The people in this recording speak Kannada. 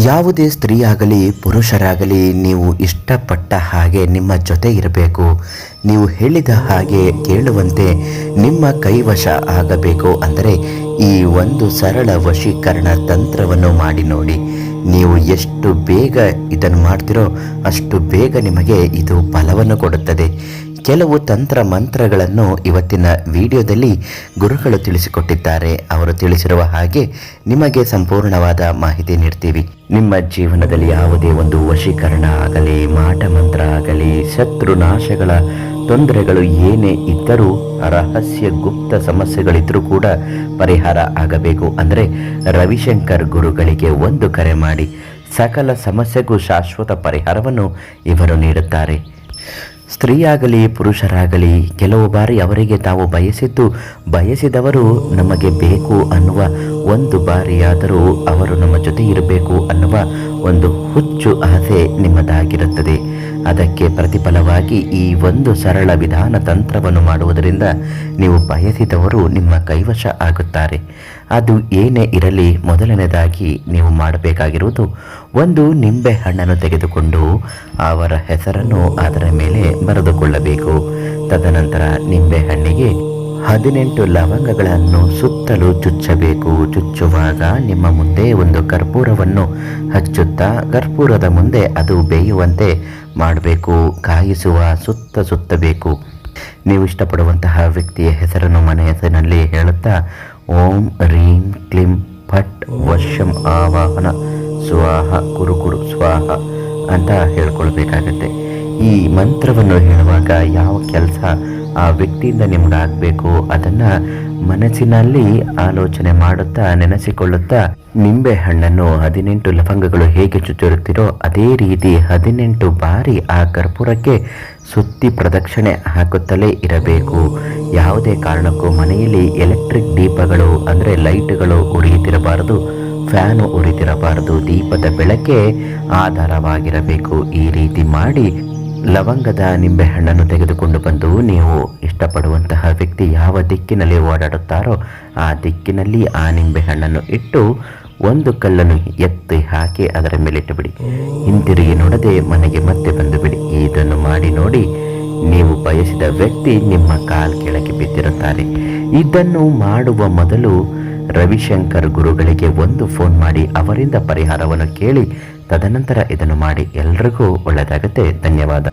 ಯಾವುದೇ ಸ್ತ್ರೀಯಾಗಲಿ, ಪುರುಷರಾಗಲಿ ನೀವು ಇಷ್ಟಪಟ್ಟ ಹಾಗೆ ನಿಮ್ಮ ಜೊತೆ ಇರಬೇಕು. ನೀವು ಹೇಳಿದ ಹಾಗೆ ಕೇಳುವಂತೆ ನಿಮ್ಮ ಕೈವಶ ಆಗಬೇಕು ಅಂದರೆ ಈ ಒಂದು ಸರಳ ವಶೀಕರಣ ತಂತ್ರವನ್ನು ಮಾಡಿ ನೋಡಿ. ನೀವು ಎಷ್ಟು ಬೇಗ ಇದನ್ನು ಮಾಡ್ತಿರೋ ಅಷ್ಟು ಬೇಗ ನಿಮಗೆ ಇದು ಫಲವನ್ನು ಕೊಡುತ್ತದೆ. ಕೆಲವು ತಂತ್ರ ಮಂತ್ರಗಳನ್ನು ಇವತ್ತಿನ ವಿಡಿಯೋದಲ್ಲಿ ಗುರುಗಳು ತಿಳಿಸಿಕೊಟ್ಟಿದ್ದಾರೆ. ಅವರು ತಿಳಿಸಿರುವ ಹಾಗೆ ನಿಮಗೆ ಸಂಪೂರ್ಣವಾದ ಮಾಹಿತಿ ನೀಡ್ತೀವಿ. ನಿಮ್ಮ ಜೀವನದಲ್ಲಿ ಯಾವುದೇ ಒಂದು ವಶೀಕರಣ ಆಗಲಿ, ಮಾಟ ಮಂತ್ರ ಆಗಲಿ, ಶತ್ರು ನಾಶಗಳ ತೊಂದರೆಗಳು ಏನೇ ಇದ್ದರೂ, ರಹಸ್ಯ ಗುಪ್ತ ಸಮಸ್ಯೆಗಳಿದ್ದರೂ ಕೂಡ ಪರಿಹಾರ ಆಗಬೇಕು. ಅಂದರೆ ರವಿಶಂಕರ್ ಗುರುಗಳಿಗೆ ಒಂದು ಕರೆ ಮಾಡಿ, ಸಕಲ ಸಮಸ್ಯೆಗೂ ಶಾಶ್ವತ ಪರಿಹಾರವನ್ನು ಇವರು ನೀಡುತ್ತಾರೆ. ಸ್ತ್ರೀಯಾಗಲಿ, ಪುರುಷರಾಗಲಿ, ಕೆಲವು ಬಾರಿ ಅವರಿಗೆ ತಾವು ಬಯಸಿದ್ದು, ಬಯಸಿದವರು ನಮಗೆ ಬೇಕು ಅನ್ನುವ ಒಂದು ಬಾರಿಯಾದರೂ ಅವರು ನಮ್ಮ ಜೊತೆ ಇರಬೇಕು ಅನ್ನುವ ಒಂದು ಹುಚ್ಚು ಆಸೆ ನಿಮ್ಮದಾಗಿರುತ್ತದೆ. ಅದಕ್ಕೆ ಪ್ರತಿಫಲವಾಗಿ ಈ ಒಂದು ಸರಳ ವಿಧಾನ ತಂತ್ರವನ್ನು ಮಾಡುವುದರಿಂದ ನೀವು ಬಯಸಿದವರು ನಿಮ್ಮ ಕೈವಶ ಆಗುತ್ತಾರೆ. ಅದು ಏನೇ ಇರಲಿ ಮೊದಲನೇದಾಗಿ ನೀವು ಮಾಡಬೇಕಾಗಿರುವುದು ಒಂದು ನಿಂಬೆ ಹಣ್ಣನ್ನು ತೆಗೆದುಕೊಂಡು ಅವರ ಹೆಸರನ್ನು ಅದರ ಮೇಲೆ ಬರೆದುಕೊಳ್ಳಬೇಕು. ತದನಂತರ ನಿಂಬೆ ಹಣ್ಣಿಗೆ ಹದಿನೆಂಟು ಲವಂಗಗಳನ್ನು ಸುತ್ತಲೂ ಚುಚ್ಚಬೇಕು. ಚುಚ್ಚುವಾಗ ನಿಮ್ಮ ಮುಂದೆ ಒಂದು ಕರ್ಪೂರವನ್ನು ಹಚ್ಚುತ್ತಾ ಕರ್ಪೂರದ ಮುಂದೆ ಅದು ಬೇಯುವಂತೆ ಮಾಡಬೇಕು. ಕಾಯಿಸುವ ಸುತ್ತ ಸುತ್ತಬೇಕು. ನೀವು ಇಷ್ಟಪಡುವಂತಹ ವ್ಯಕ್ತಿಯ ಹೆಸರನ್ನು ಮನೆ ಹೆಸರಿನಲ್ಲಿ ಹೇಳುತ್ತಾ, ಓಂ ರೀಂ ಕ್ಲಿಂ ಫಟ್ ವರ್ಷಂ ಆವಾಹನ ಸ್ವಾಹ ಕುರುಕುರು ಕುರು ಸ್ವಾಹ ಅಂತ ಹೇಳ್ಕೊಳ್ಬೇಕಾಗತ್ತೆ. ಈ ಮಂತ್ರವನ್ನು ಹೇಳುವಾಗ ಯಾವ ಕೆಲಸ ಆ ವ್ಯಕ್ತಿಯಿಂದ ನಿಮ್ಗಾಗಬೇಕು ಅದನ್ನು ಮನಸ್ಸಿನಲ್ಲಿ ಆಲೋಚನೆ ಮಾಡುತ್ತಾ ನೆನೆಸಿಕೊಳ್ಳುತ್ತಾ ನಿಂಬೆ ಹಣ್ಣನ್ನು ಹದಿನೆಂಟು ಲವಂಗಗಳು ಹೇಗೆ ಚುಚ್ಚಿರುತ್ತೀರೋ ಅದೇ ರೀತಿ ಹದಿನೆಂಟು ಬಾರಿ ಆ ಕರ್ಪೂರಕ್ಕೆ ಸುತ್ತಿ ಪ್ರದಕ್ಷಿಣೆ ಹಾಕುತ್ತಲೇ ಇರಬೇಕು. ಯಾವುದೇ ಕಾರಣಕ್ಕೂ ಮನೆಯಲ್ಲಿ ಎಲೆಕ್ಟ್ರಿಕ್ ದೀಪಗಳು ಅಂದರೆ ಲೈಟ್ಗಳು ಉರಿಯುತ್ತಿರಬಾರದು, ಫ್ಯಾನು ಉರಿತಿರಬಾರದು, ದೀಪದ ಬೆಳಕೆ ಆಧಾರವಾಗಿರಬೇಕು. ಈ ರೀತಿ ಮಾಡಿ ಲವಂಗದ ನಿಂಬೆಹಣ್ಣನ್ನು ತೆಗೆದುಕೊಂಡು ಬಂದು ನೀವು ಇಷ್ಟಪಡುವಂತಹ ವ್ಯಕ್ತಿ ಯಾವ ದಿಕ್ಕಿನಲ್ಲಿ ಓಡಾಡುತ್ತಾರೋ ಆ ದಿಕ್ಕಿನಲ್ಲಿ ಆ ನಿಂಬೆಹಣ್ಣನ್ನು ಇಟ್ಟು ಒಂದು ಕಲ್ಲನ್ನು ಎತ್ತಿ ಹಾಕಿ ಅದರ ಮೇಲೆ ಇಟ್ಟುಬಿಡಿ ಹಿಂತಿರುಗಿ ನೋಡದೆ ಮನೆಗೆ ಮತ್ತೆ ಬಂದು ಬಿಡಿ. ಇದನ್ನು ಮಾಡಿ ನೋಡಿ ನೀವು ಬಯಸಿದ ವ್ಯಕ್ತಿ ನಿಮ್ಮ ಕಾಲ್ ಕೆಳಗೆ ಬಿದ್ದಿರುತ್ತಾರೆ. ಇದನ್ನು ಮಾಡುವ ಮೊದಲು ರವಿಶಂಕರ್ ಗುರುಗಳಿಗೆ ಒಂದು ಫೋನ್ ಮಾಡಿ ಅವರಿಂದ ಪರಿಹಾರವನ್ನು ಕೇಳಿ, ತದನಂತರ ಇದನ್ನು ಮಾಡಿ. ಎಲ್ರಿಗೂ ಒಳ್ಳೆಯದಾಗುತ್ತೆ. ಧನ್ಯವಾದ.